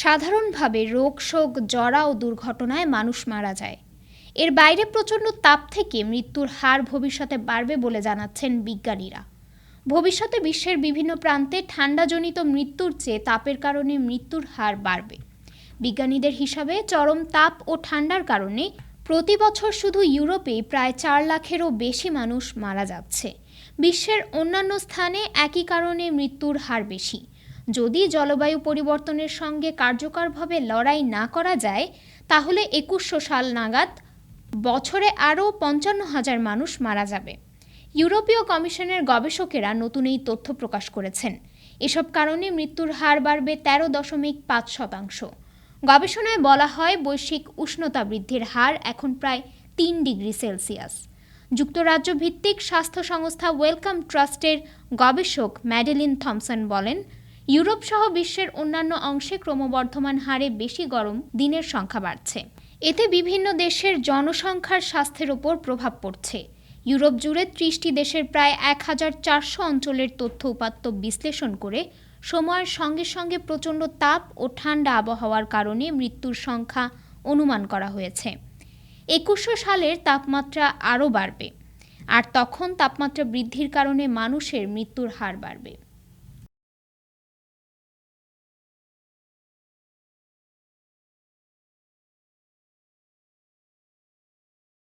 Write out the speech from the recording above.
সাধারণভাবে রোগ শোক জরা ও দুর্ঘটনায় মানুষ মারা যায়। এর বাইরে প্রচণ্ড তাপ থেকে মৃত্যুর হার ভবিষ্যতে বাড়বে বলে জানাচ্ছেন বিজ্ঞানীরা। ভবিষ্যতে বিশ্বের বিভিন্ন প্রান্তে ঠান্ডাজনিত মৃত্যুর চেয়ে তাপের কারণে মৃত্যুর হার বাড়বে। বিজ্ঞানীদের হিসাবে চরম তাপ ও ঠান্ডার কারণে প্রতি বছর শুধু ইউরোপে প্রায় চার লাখেরও বেশি মানুষ মারা যাচ্ছে। বিশ্বের অন্যান্য স্থানে একই কারণে মৃত্যুর হার বেশি। যদি জলবায়ু পরিবর্তনের সঙ্গে কার্যকরভাবে লড়াই না করা যায়, তাহলে একুশশো সাল নাগাদ বছরে আরও পঞ্চান্ন হাজার মানুষ মারা যাবে। ইউরোপীয় কমিশনের গবেষকেরা নতুন এই তথ্য প্রকাশ করেছেন। এসব কারণে মৃত্যুর হার বাড়বে তেরো দশমিক পাঁচ শতাংশ। গবেষণায় বলা হয়, বৈশ্বিক উষ্ণতা বৃদ্ধির হার এখন প্রায় তিন ডিগ্রি সেলসিয়াস। যুক্তরাজ্য ভিত্তিক স্বাস্থ্য সংস্থা ওয়েলকাম ট্রাস্টের গবেষক ম্যাডেলিন থমসন বলেন ইউরোপ সহ বিশ্বের অন্যান্য অংশে ক্রমবর্ধমান হারে বেশি গরম দিনের সংখ্যা বাড়ছে। এতে বিভিন্ন দেশের জনসংখ্যার স্বাস্থ্যের ওপর প্রভাব পড়ছে। ইউরোপ জুড়ে ত্রিশটি দেশের প্রায় এক হাজার চারশো অঞ্চলের তথ্য উপাত্ত বিশ্লেষণ করে সময়ের সঙ্গে সঙ্গে প্রচণ্ড তাপ ও ঠান্ডা আবহাওয়ার কারণে মৃত্যুর সংখ্যা অনুমান করা হয়েছে। একুশশো সালের তাপমাত্রা আরও বাড়বে। আর তখন তাপমাত্রা বৃদ্ধির কারণে মানুষের মৃত্যুর হার বাড়বে।